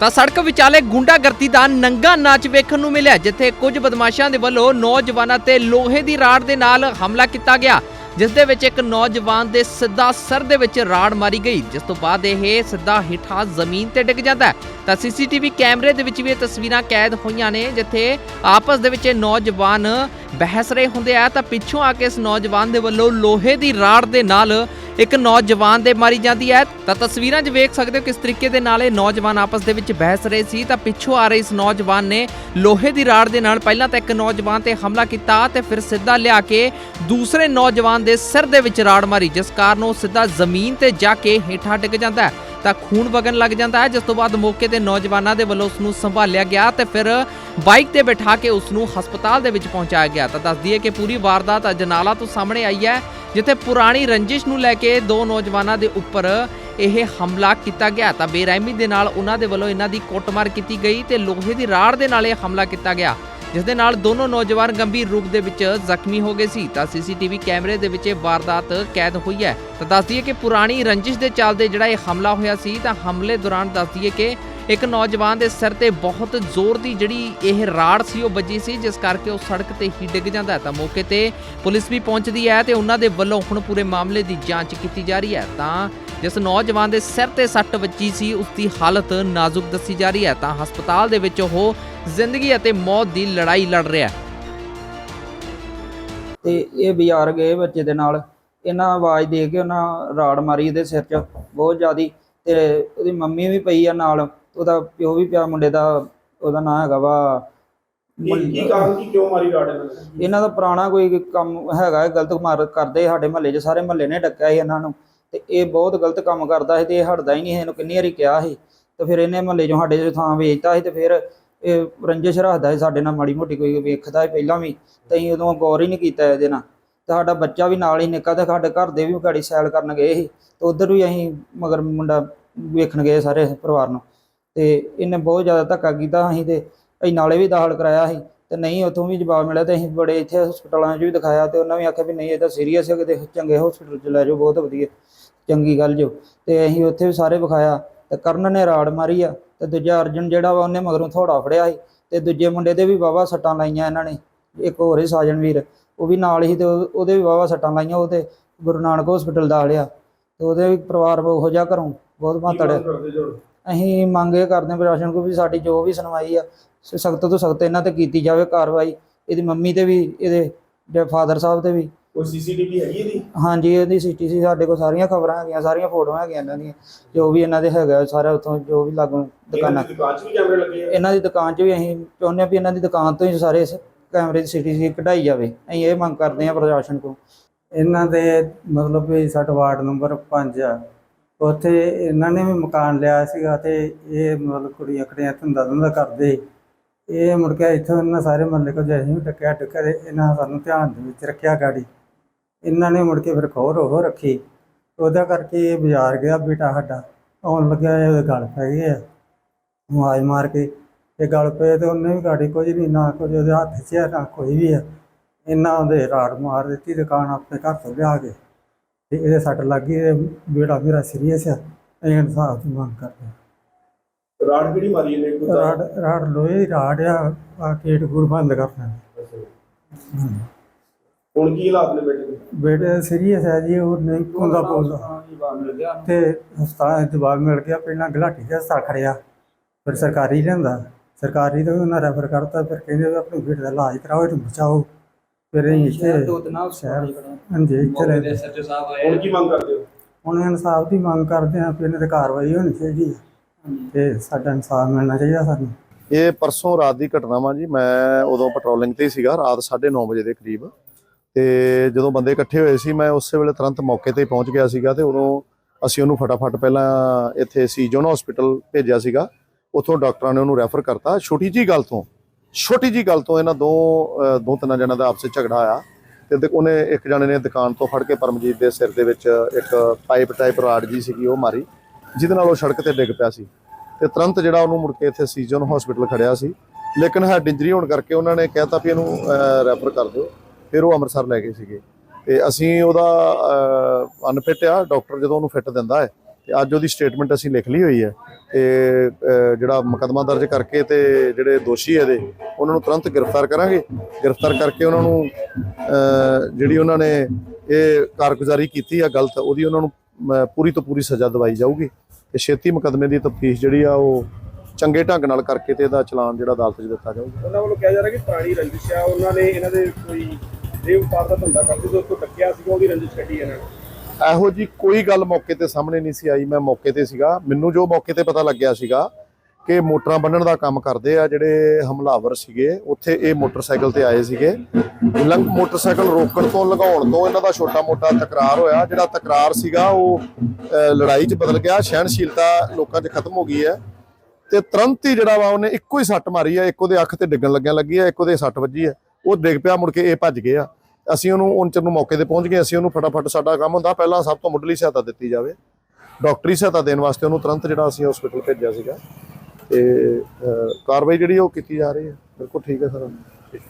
ਤਾਂ ਸੜਕ ਵਿਚਾਲੇ ਗੁੰਡਾਗਰਦੀ ਦਾ ਨੰਗਾ ਨਾਚ ਵੇਖਣ ਨੂੰ ਮਿਲਿਆ, ਜਿੱਥੇ ਕੁਝ ਬਦਮਾਸ਼ਾਂ ਦੇ ਵੱਲੋਂ ਨੌਜਵਾਨਾਂ ਤੇ ਲੋਹੇ ਦੀ ਰਾੜ ਦੇ ਨਾਲ ਹਮਲਾ ਕੀਤਾ ਗਿਆ, ਜਿਸ ਦੇ ਵਿੱਚ ਇੱਕ ਨੌਜਵਾਨ ਦੇ ਸਿੱਧਾ ਸਰ ਦੇ ਵਿੱਚ ਰਾੜ ਮਾਰੀ ਗਈ। ਜਿਸ ਤੋਂ ਬਾਅਦ ਇਹ ਸਿੱਧਾ ਹੇਠਾਂ ਜ਼ਮੀਨ ਤੇ ਡਿੱਗ ਜਾਂਦਾ ਹੈ। ਤਾਂ ਸੀਸੀਟੀਵੀ ਕੈਮਰੇ ਦੇ ਵਿੱਚ ਵੀ ਇਹ ਤਸਵੀਰਾਂ ਕੈਦ ਹੋਈਆਂ ਨੇ, ਜਿੱਥੇ ਆਪਸ ਦੇ ਵਿੱਚ ਇਹ ਨੌਜਵਾਨ ਬਹਿਸ ਰਹੇ ਹੁੰਦੇ ਆ। ਤਾਂ ਪਿੱਛੋਂ ਆ ਕੇ ਇਸ ਨੌਜਵਾਨ ਦੇ ਵੱਲੋਂ ਲੋਹੇ ਦੀ ਰਾੜ ਦੇ ਨਾਲ ਇੱਕ ਨੌਜਵਾਨ ਦੇ ਮਾਰੀ ਜਾਂਦੀ ਹੈ। ਤਾਂ ਤਸਵੀਰਾਂ 'ਚ ਵੇਖ ਸਕਦੇ ਹੋ ਕਿਸ ਤਰੀਕੇ ਦੇ ਨਾਲ ਇਹ ਨੌਜਵਾਨ ਆਪਸ ਦੇ ਵਿੱਚ ਬਹਿਸ ਰਹੇ ਸੀ। ਤਾਂ ਪਿੱਛੋਂ ਆ ਰਹੇ ਇਸ ਨੌਜਵਾਨ ਨੇ ਲੋਹੇ ਦੀ ਰਾੜ ਦੇ ਨਾਲ ਪਹਿਲਾਂ ਤਾਂ ਇੱਕ ਨੌਜਵਾਨ ਤੇ ਹਮਲਾ ਕੀਤਾ ਤੇ ਫਿਰ ਸਿੱਧਾ ਲਿਆ ਕੇ ਦੂਸਰੇ ਨੌਜਵਾਨ ਦੇ ਸਿਰ ਦੇ ਵਿੱਚ ਰਾੜ ਮਾਰੀ, ਜਿਸ ਕਾਰਨ ਉਹ ਸਿੱਧਾ ਜ਼ਮੀਨ ਤੇ ਜਾ ਕੇ ਹੇਠਾਂ ਡਿੱਗ ਜਾਂਦਾ ਹੈ। ਤਾਂ ਖੂਨ ਵਗਣ ਲੱਗ ਜਾਂਦਾ ਹੈ, ਜਿਸ ਤੋਂ ਬਾਅਦ ਮੌਕੇ ਤੇ ਨੌਜਵਾਨਾਂ ਦੇ ਵੱਲੋਂ ਉਸ ਨੂੰ ਸੰਭਾਲਿਆ ਗਿਆ ਤੇ ਫਿਰ ਬਾਈਕ ਤੇ ਬਿਠਾ ਕੇ ਉਸ ਨੂੰ ਹਸਪਤਾਲ ਦੇ ਵਿੱਚ ਪਹੁੰਚਾਇਆ ਗਿਆ। ਤਾਂ ਦੱਸ ਦਈਏ ਕਿ ਪੂਰੀ ਵਾਰਦਾਤ ਅਜਨਾਲਾ ਤੋਂ ਸਾਹਮਣੇ ਆਈ ਹੈ, ਜਿੱਥੇ ਪੁਰਾਣੀ ਰੰਜਿਸ਼ ਨੂੰ ਲੈ ਕੇ ਦੋ ਨੌਜਵਾਨਾਂ ਦੇ ਉੱਪਰ ਇਹ ਹਮਲਾ ਕੀਤਾ ਗਿਆ। ਤਾਂ ਬੇਰਹਿਮੀ ਦੇ ਨਾਲ ਉਹਨਾਂ ਦੇ ਵੱਲੋਂ ਇਹਨਾਂ ਦੀ ਕੁੱਟਮਾਰ ਕੀਤੀ ਗਈ ਤੇ ਲੋਹੇ ਦੀ ਰਾੜ ਦੇ ਨਾਲ ਇਹ ਹਮਲਾ ਕੀਤਾ ਗਿਆ। ਜਿਸ ਦੇ ਨਾਲ ਦੋਨੋਂ ਨੌਜਵਾਨ ਗੰਭੀਰ ਰੂਪ ਦੇ ਵਿੱਚ ਜ਼ਖਮੀ ਹੋ ਗਏ ਸੀ। ਤਾਂ ਸੀਸੀਟੀਵੀ ਕੈਮਰੇ ਦੇ ਵਿੱਚ ਇਹ ਵਾਰਦਾਤ ਕੈਦ ਹੋਈ ਹੈ। ਤਾਂ ਦੱਸ ਦਈਏ ਕਿ ਪੁਰਾਣੀ ਰੰਜਿਸ਼ ਦੇ ਚੱਲਦੇ ਜਿਹੜਾ ਇਹ ਹਮਲਾ ਹੋਇਆ ਸੀ, ਤਾਂ ਹਮਲੇ ਦੌਰਾਨ ਦੱਸ ਦਈਏ ਕਿ ਇੱਕ ਨੌਜਵਾਨ ਦੇ ਸਿਰ ਤੇ ਬਹੁਤ ਜ਼ੋਰ ਦੀ ਜਿਹੜੀ ਇਹ ਰਾੜ ਸੀ, ਉਹ ਵੱਜੀ ਸੀ, ਜਿਸ ਕਰਕੇ ਉਹ ਸੜਕ ਤੇ ਹੀ ਡਿੱਗ ਜਾਂਦਾ ਤਾਂ ਮੌਕੇ ਤੇ ਪੁਲਿਸ ਵੀ ਪਹੁੰਚਦੀ ਹੈ ਤੇ ਉਹਨਾਂ ਦੇ ਵੱਲੋਂ ਹੁਣ ਪੂਰੇ ਮਾਮਲੇ ਦੀ ਜਾਂਚ ਕੀਤੀ ਜਾ ਰਹੀ ਹੈ। ਤਾਂ ਜਿਸ ਨੌਜਵਾਨ ਦੇ ਸਿਰ ਤੇ ਸੱਟ ਵੱਜੀ ਸੀ, ਉਸ ਦੀ ਹਾਲਤ ਨਾਜ਼ੁਕ ਦੱਸੀ ਜਾ ਰਹੀ ਹੈ। ਤਾਂ ਹਸਪਤਾਲ ਦੇ ਵਿੱਚ ਉਹ ਜ਼ਿੰਦਗੀ ਅਤੇ ਮੌਤ ਦੀ ਲੜਾਈ ਲੜ ਰਿਹਾ ਹੈ। ਤੇ ਇਹ ਬਾਜ਼ਾਰ ਗਏ ਬੱਚੇ ਦੇ ਨਾਲ। ਇਹਨਾਂ ਆਵਾਜ਼ ਦੇ ਕੇ ਉਹਨਾਂ ਰਾੜ ਮਾਰੀ ਇਹਦੇ ਸਿਰ 'ਚ ਬਹੁਤ ਜ਼ਿਆਦੀ ਤੇ ਉਹਦੀ ਮੰਮੀ ਵੀ ਪਈ ਆ ਨਾਲ। ਉਹਦਾ ਪਿਓ ਵੀ ਪਿਆ ਮੁੰਡੇ ਦਾ ਉਹਦਾ ਨਾਂ ਹੈਗਾ ਵਾ ਕੀ ਕੀ ਕਾਰਨ ਕੀ ਕਿਉਂ ਮਾਰੀ ਰਾੜ ਇਹਨਾਂ ਨੇ? ਇਹਨਾਂ ਦਾ ਪੁਰਾਣਾ ਕੋਈ ਕੰਮ ਹੈਗਾ ਹੈ, ਗਲਤ ਮਾਰ ਕਰਦੇ ਸਾਡੇ ਮਹੱਲੇ 'ਚ ਸਾਰੇ ਮਹੱਲੇ ਨੇ ਡੱਕਿਆ ਸੀ ਇਹਨਾਂ ਨੂੰ ਤੇ ਇਹ ਬਹੁਤ ਗਲਤ ਕੰਮ ਕਰਦਾ ਸੀ ਤੇ ਇਹ ਹਟਦਾ ਹੀ ਨਹੀਂ ਸੀ, ਇਹਨੂੰ ਕਿੰਨੀ ਵਾਰੀ ਕਿਹਾ ਸੀ ਤੇ ਫਿਰ ਇਹਨੇ ਮਹੱਲੇ 'ਚੋਂ ਸਾਡੇ 'ਚ ਥਾਂ ਵੇਚਤਾ ਸੀ ਤੇ ਫਿਰ ਇਹ ਰੰਜਿਸ਼ ਰੱਖਦਾ ਸੀ ਸਾਡੇ ਨਾਲ ਮਾੜੀ ਮੋਟੀ ਕੋਈ ਵੇਖਦਾ ਸੀ ਪਹਿਲਾਂ ਵੀ ਤੇ ਅਸੀਂ ਉਦੋਂ ਗੌਰ ਹੀ ਨਹੀਂ ਕੀਤਾ ਇਹਦੇ ਨਾਲ। ਤੇ ਸਾਡਾ ਬੱਚਾ ਵੀ ਨਾਲ ਹੀ ਨਿੱਕਾ ਤੇ ਸਾਡੇ ਘਰ ਦੇ ਵੀ ਗਾੜੀ ਸੈਲ ਕਰਨ ਗਏ ਸੀ ਤੇ ਉਧਰ ਵੀ ਅਸੀਂ ਮਗਰ ਮੁੰਡਾ ਵੇਖਣ ਗਏ ਸਾਰੇ ਪਰਿਵਾਰ ਨੂੰ। ਤੇ ਇਹਨੇ ਬਹੁਤ ਜ਼ਿਆਦਾ ਧੱਕਾ ਕੀਤਾ ਅਸੀਂ ਤੇ ਅਸੀਂ ਨਾਲੇ ਵੀ ਦਾਖਲ ਕਰਾਇਆ ਸੀ ਤੇ ਨਹੀਂ ਉਥੋਂ ਵੀ ਜਵਾਬ ਮਿਲਿਆ ਤੇ ਅਸੀਂ ਬੜੇ ਇੱਥੇ ਹਸਪਤਾਲਾਂ 'ਚ ਵੀ ਦਿਖਾਇਆ ਤੇ ਉਹਨਾਂ ਵੀ ਆਖਿਆ ਵੀ ਨਹੀਂ ਇਹ ਤਾਂ ਸੀਰੀਅਸ ਹੈ ਕਿਤੇ ਚੰਗੇ ਹਸਪੀਟਲ 'ਚ ਲੈ ਜਾਓ ਬਹੁਤ ਵਧੀਆ ਚੰਗੀ ਗੱਲ ਜੋ। ਤੇ ਅਸੀਂ ਉੱਥੇ ਵੀ ਸਾਰੇ ਵਿਖਾਇਆ ਤੇ ਕਰਨ ਨੇ ਰਾੜ ਮਾਰੀ ਆ ਤੇ ਦੂਜਾ ਅਰਜਨ ਜਿਹੜਾ ਵਾ ਉਹਨੇ ਮਗਰੋਂ ਥੋੜਾ ਫੜਿਆ ਸੀ ਤੇ ਦੂਜੇ ਮੁੰਡੇ ਦੇ ਵੀ ਵਾਵਾ ਸੱਟਾਂ ਲਾਈਆਂ ਇਹਨਾਂ ਨੇ ਇੱਕ ਹੋਰ ਹੀ ਸਾਜਨ ਵੀਰ ਉਹ ਵੀ ਨਾਲ ਹੀ ਤੇ ਉਹ- ਉਹਦੇ ਵੀ ਵਾਵਾ ਸੱਟਾਂ ਲਾਈਆਂ ਉਹ ਤੇ ਗੁਰੂ ਨਾਨਕ ਹਸਪੀਟਲ ਦਾ ਲਿਆ ਤੇ ਉਹਦੇ ਵੀ ਪਰਿਵਾਰ ਉਹੋ ਜਿਹਾ ਘਰੋਂ ਬਹੁਤ ਮਾਤੜ। ਜੋ? ਅਸੀਂ ਮੰਗ ਇਹ ਕਰਦੇ ਹਾਂ ਪ੍ਰਸ਼ਾਸਨ ਕੋਲ ਵੀ ਸਾਡੀ ਜੋ ਵੀ ਸੁਣਵਾਈ ਆ ਸਖਤ ਤੋਂ ਸਖਤ ਇਹਨਾਂ ਤੇ ਕੀਤੀ ਜਾਵੇ ਕਾਰਵਾਈ। ਇਹਦੀ ਮੰਮੀ ਤੇ ਵੀ ਇਹਦੇ ਫਾਦਰ ਸਾਹਿਬ ਤੇ ਵੀ। ਕੋਈ ਸੀਸੀਟੀਵੀ ਹੈਗੀ ਇਹਦੀ? ਹਾਂਜੀ ਇਹਦੀ ਸਿਟੀ ਸੀ ਸਾਡੇ ਕੋਲ ਸਾਰੀਆਂ ਖਬਰਾਂ ਹੈਗੀਆਂ ਸਾਰੀਆਂ ਫੋਟੋਆਂ ਹੈਗੀਆਂ ਇਹਨਾਂ ਦੀਆਂ। ਜੋ ਵੀ ਇਹਨਾਂ ਦੇ ਹੈਗਾ ਸਾਰਾ ਉੱਥੋਂ ਜੋ ਵੀ ਲਾਗੋਂ ਦੁਕਾਨਾਂ। ਇਹਨਾਂ ਦੀ ਦੁਕਾਨ 'ਚ ਵੀ ਕੈਮਰੇ ਲੱਗੇ ਆ? ਇਹਨਾਂ ਦੀ ਦੁਕਾਨ 'ਚ ਵੀ ਅਸੀਂ ਚਾਹੁੰਦੇ ਹਾਂ ਵੀ ਇਹਨਾਂ ਦੀ ਦੁਕਾਨ ਤੋਂ ਹੀ ਸਾਰੇ ਕੈਮਰੇ ਦੀ ਸਿਟੀ ਸੀ ਕਢਾਈ ਜਾਵੇ। ਅਸੀਂ ਇਹ ਮੰਗ ਕਰਦੇ ਹਾਂ ਪ੍ਰਸ਼ਾਸਨ ਕੋਲ। ਇਹਨਾਂ ਦੇ ਮਤਲਬ ਵੀ ਸਾਡਾ ਵਾਰਡ ਨੰਬਰ 5 ਆ। ਉੱਥੇ ਇਹਨਾਂ ਨੇ ਵੀ ਮਕਾਨ ਲਿਆ ਸੀਗਾ ਤੇ ਇਹ ਮਤਲਬ ਕੁੜੀਆਂ ਕੜੀਆਂ ਧੰਦਾ ਧੰਦਾ ਕਰਦੇ ਇਹ ਮੁੜ ਕੇ ਇੱਥੋਂ ਇਹਨਾਂ ਸਾਰੇ ਮਹੱਲੇ ਕੋ ਜੈਸੇ ਵੀ ਟੱਕਿਆ ਟੱਕਿਆ ਤੇ ਇਹਨਾਂ ਸਾਨੂੰ ਧਿਆਨ ਦੇ ਵਿੱਚ ਰੱਖਿਆ ਗਾੜੀ। ਇਹਨਾਂ ਨੇ ਮੁੜ ਕੇ ਫਿਰ ਖੋਰ ਉਹ ਰੱਖੀ। ਉਹਦਾ ਕਰਕੇ ਇਹ ਬਾਜ਼ਾਰ ਗਿਆ ਬੇਟਾ ਸਾਡਾ। ਆਉਣ ਲੱਗਿਆ ਇਹ ਉਹਦੇ ਗਲ ਪੈ ਗਏ ਆ। ਆਵਾਜ਼ ਮਾਰ ਕੇ ਇਹ ਗਲ ਪਏ ਤੇ ਉਹਨੇ ਵੀ ਗਾੜੀ ਕੁਝ ਨਹੀਂ ਨਾ ਕੁਝ ਉਹਦੇ ਹੱਥ 'ਚ ਆ, ਨਾ ਕੋਈ ਵੀ ਹੈ ਇਹਨਾਂ ਉਹਦੇ ਰਾੜ ਮਾਰ ਦਿੱਤੀ ਦੁਕਾਨ ਆਪਣੇ ਘਰ ਤੋਂ ਲਿਆ ਕੇ। ਤੇ ਇਹਦੇ ਸੱਟ ਲੱਗ ਗਈ ਇਹ ਬੇੜਾ ਮੇਰਾ ਸੀਰੀਅਸ ਆ ਅਸੀਂ ਇਨਸਾਫ ਦੀ ਮੰਗ ਕਰਦੇ। ਰਾੜ ਕਿਹੜੀ ਮਾਰੀ ਇਹਨੇ? ਕੋਈ ਰਾੜ ਰਾੜ ਲੋਹੇ ਦੀ ਰਾੜ ਆ ਆ ਗੇਟ ਗੂਰ ਬੰਦ ਕਰਨਾ ਹੁਣ ਕੀ ਹਾਲਾਤ ਨੇ ਬੇਟੇ ਦੇ? ਬੇਟੇ ਸੀਰੀਅਸ ਹੈ ਜੀ ਉਹ ਨਹੀਂ ਪੁੰਦਾ ਪੁੰਦਾ ਜਵਾਬ ਮਿਲ ਗਿਆ। ਤੇ ਹਸਪਤਾਲ ਜਵਾਬ ਮਿਲ ਗਿਆ ਪਹਿਲਾਂ ਗਲਾਟੀ ਦੇ ਹਸਪਤਾਲ ਖੜਿਆ ਫਿਰ ਸਰਕਾਰੀ ਲਿਆਂਦਾ। ਸਰਕਾਰੀ ਤੋਂ ਵੀ ਉਹਨਾਂ ਰੈਫਰ ਕਰਤਾ ਫਿਰ ਕਹਿੰਦੇ ਆਪਣੇ ਬੇਟੇ ਦਾ ਇਲਾਜ ਕਰਾਓ ਇਹਨੂੰ ਬਚਾਓ। ਫਿਰ ਅਸੀਂ ਇੱਥੇ ਦੋ ਦਿਨਾਂ ਸ਼ਹਿਰ ਹਾਂਜੀ ਇੱਥੇ ਰਹਿੰਦੇ ਹੁਣ ਕੀ ਮੰਗ ਕਰਦੇ ਹੋ? ਹੁਣ ਇਨਸਾਫ ਦੀ ਮੰਗ ਕਰਦੇ ਹਾਂ ਕਿ ਇਹਨਾਂ ਤੇ ਕਾਰਵਾਈ ਹੋਣੀ ਚਾਹੀਦੀ ਹੈ। ਤੇ ਸਾਡਾ ਇਨਸਾਫ ਮਿਲਣਾ ਚਾਹੀਦਾ ਸਾਨੂੰ। ਇਹ ਪਰਸੋਂ ਰਾਤ ਦੀ ਘਟਨਾ ਵਾ ਜੀ ਮੈਂ ਉਦੋਂ ਪੈਟਰੋਲਿੰਗ ਤੇ ਹੀ ਸੀਗਾ ਰਾਤ 9:30 ਵਜੇ ਦੇ ਕਰੀਬ। ਤੇ ਜਦੋਂ ਬੰਦੇ ਇਕੱਠੇ ਹੋਏ ਸੀ ਮੈਂ ਉਸੇ ਵੇਲੇ ਤੁਰੰਤ ਮੌਕੇ ਤੇ ਪਹੁੰਚ ਗਿਆ ਸੀਗਾ ਤੇ ਉਦੋਂ ਅਸੀਂ ਉਹਨੂੰ ਫਟਾਫਟ ਪਹਿਲਾਂ ਇੱਥੇ ਸੀਜਨ ਹਸਪੀਟਲ ਭੇਜਿਆ ਸੀਗਾ। ਉੱਥੋਂ ਡਾਕਟਰਾਂ ਨੇ ਉਹਨੂੰ ਰੈਫਰ ਕਰਤਾ। ਛੋਟੀ ਜੀ ਗੱਲ ਤੋਂ ਛੋਟੀ ਜੀ ਗੱਲ ਤੋਂ ਇਹਨਾਂ ਦੋ ਦੋ ਤਿੰਨਾਂ ਜਣਾਂ ਦਾ ਆਪਸੇ ਝਗੜਾ ਆਇਆ ਤੇ ਦੇ- ਉਹਨੇ ਇੱਕ ਜਣੇ ਨੇ ਦੁਕਾਨ ਤੋਂ ਫੜ ਕੇ ਪਰਮਜੀਤ ਦੇ ਸਿਰ ਦੇ ਵਿੱਚ ਇੱਕ ਪਾਈਪ ਟਾਈਪ ਰਾਡ ਜੀ ਸੀਗੀ ਉਹ ਮਾਰੀ, ਜਿਹਦੇ ਨਾਲ ਉਹ ਸੜਕ ਤੇ ਡਿੱਗ ਪਿਆ ਸੀ ਤੇ ਤੁਰੰਤ ਜਿਹੜਾ ਉਹਨੂੰ ਮੁੜ ਕੇ ਇੱਥੇ ਸੀਜਨ ਹਸਪੀਟਲ ਖੜਿਆ ਸੀ, ਲੇਕਿਨ ਹੈਡ ਇੰਜਰੀ ਹੋਣ ਕਰਕੇ ਉਹਨਾਂ ਨੇ ਕਹਿਤਾ ਵੀ ਇਹਨੂੰ ਰੈਫਰ ਕਰ ਦਿਓ, ਫਿਰ ਉਹ ਅੰਮ੍ਰਿਤਸਰ ਲੈ ਗਏ ਸੀਗੇ ਤੇ ਅਸੀਂ ਉਹਦਾ ਅਨਫਿਟ ਆ, ਡਾਕਟਰ ਜਦੋਂ ਉਹਨੂੰ ਫਿੱਟ ਦਿੰਦਾ ਹੈ ਤੇ ਅੱਜ ਉਹਦੀ ਸਟੇਟਮੈਂਟ ਅਸੀਂ ਲਿਖ ਲਈ ਹੋਈ ਹੈ ਤੇ ਜਿਹੜਾ ਮੁਕੱਦਮਾ ਦਰਜ ਕਰਕੇ ਤੇ ਜਿਹੜੇ ਦੋਸ਼ੀ ਇਹਦੇ, ਉਹਨਾਂ ਨੂੰ ਤੁਰੰਤ ਗ੍ਰਿਫਤਾਰ ਕਰਾਂਗੇ। ਗ੍ਰਿਫਤਾਰ ਕਰਕੇ ਉਹਨਾਂ ਨੂੰ ਜਿਹੜੀ ਉਹਨਾਂ ਨੇ ਇਹ ਕਾਰਗੁਜ਼ਾਰੀ ਕੀਤੀ ਆ ਗਲਤ, ਉਹਦੀ ਉਹਨਾਂ ਨੂੰ ਪੂਰੀ ਤੋਂ ਪੂਰੀ ਸਜ਼ਾ ਦਵਾਈ ਜਾਊਗੀ। ਤੇ ਛੇਤੀ ਮੁਕੱਦਮੇ ਦੀ ਤਫਤੀਸ਼ ਜਿਹੜੀ ਆ ਉਹ ਚੰਗੇ ਢੰਗ ਨਾਲ ਕਰਕੇ ਤੇ ਇਹਦਾ ਚਲਾਨ ਜਿਹੜਾ ਅਦਾਲਤ 'ਚ ਦਿੱਤਾ ਜਾਊਗਾ। ਉਹਨਾਂ ਵੱਲੋਂ ਕਿਹਾ ਜਾ ਰਿਹਾ ਕਿ ਪੁਰਾਣੀ ਰੰਜਿਸ਼ ਆ, ਉਹਨਾਂ ਨੇ ਇਹਨਾਂ ਦੇ ਕੋਈ ਦੇਵ ਵਪਾਰ ਦਾ ਧੰਦਾ ਕਰਦੇ ਸੀ, ਉਸ ਤੋਂ ਡੱਕਿਆ ਸੀਗਾ, ਉਹਦੀ ਰੰਜਿਸ਼ ਕੱਢੀ ਇਹਨਾਂ ਨੇ। ਇਹੋ ਜੀ ਕੋਈ ਗੱਲ ਮੌਕੇ ਤੇ ਸਾਹਮਣੇ ਨਹੀਂ ਸੀ ਆਈ। ਮੈਂ ਮੌਕੇ ਤੇ ਸੀਗਾ। ਮੈਨੂੰ ਜੋ ਮੌਕੇ ਤੇ ਪਤਾ ਲੱਗਿਆ ਸੀਗਾ ਕਿ ਮੋਟਰਾਂ ਬੰਨਣ ਦਾ ਕੰਮ ਕਰਦੇ ਆ ਜਿਹੜੇ ਹਮਲਾਵਰ ਸੀਗੇ ਉੱਥੇ ਇਹ ਮੋਟਰਸਾਈਕਲ ਤੇ ਆਏ ਸੀਗੇ। ਲੰਗ ਮੋਟਰਸਾਈਕਲ ਰੋਕਣ ਤੋਂ ਲਗਾਉਣ ਤੋਂ ਇਹਨਾਂ ਦਾ ਛੋਟਾ ਮੋਟਾ ਤਕਰਾਰ ਹੋਇਆ। ਜਿਹੜਾ ਤਕਰਾਰ ਸੀਗਾ ਉਹ ਅਹ, ਲੜਾਈ 'ਚ ਬਦਲ ਗਿਆ। ਸਹਿਣਸ਼ੀਲਤਾ ਲੋਕਾਂ 'ਚ ਖਤਮ ਹੋ ਗਈ ਹੈ। ਤੇ ਤੁਰੰਤ ਹੀ ਜਿਹੜਾ ਵਾ ਉਹਨੇ ਇੱਕੋ ਹੀ ਸੱਟ ਮਾਰੀ ਆ ਇੱਕ ਉਹਦੇ ਅੱਖ ਤੇ ਡਿੱਗਣ ਲੱਗਿਆ ਲੱਗੀ ਆ ਇੱਕ ਉਹਦੇ ਸੱਟ ਵੱਜੀ ਆ ਉਹ ਡਿੱਗ ਪਿਆ ਮੁੜ ਕੇ ਇਹ ਭੱਜ ਗਏ ਆ। ਅਸੀਂ ਉਹਨੂੰ ਉਹਨਾਂ ਚਿਰ ਨੂੰ ਮੌਕੇ ਤੇ ਪਹੁੰਚ ਗਏ, ਅਸੀਂ ਉਹਨੂੰ ਫਟਾਫਟ ਸਾਡਾ ਕੰਮ ਹੁੰਦਾ। ਪਹਿਲਾਂ ਸਭ ਤੋਂ ਮੁੱਢਲੀ ਸਹਾਇਤਾ ਦਿੱਤੀ ਜਾਵੇ। ਡਾਕਟਰੀ ਸਹਾਇਤਾ ਦੇਣ ਵਾਸਤੇ ਉਹਨੂੰ ਤੁਰੰਤ ਜਿਹੜਾ ਅਸੀਂ ਹਸਪੀਟਲ ਭੇਜਿਆ ਸੀਗਾ। ਤੇ ਕਾਰਵਾਈ ਜਿਹੜੀ ਉਹ ਕੀਤੀ ਜਾ ਰਹੀ ਹੈ। ਬਿਲਕੁਲ ਠੀਕ ਹੈ ਸਰ।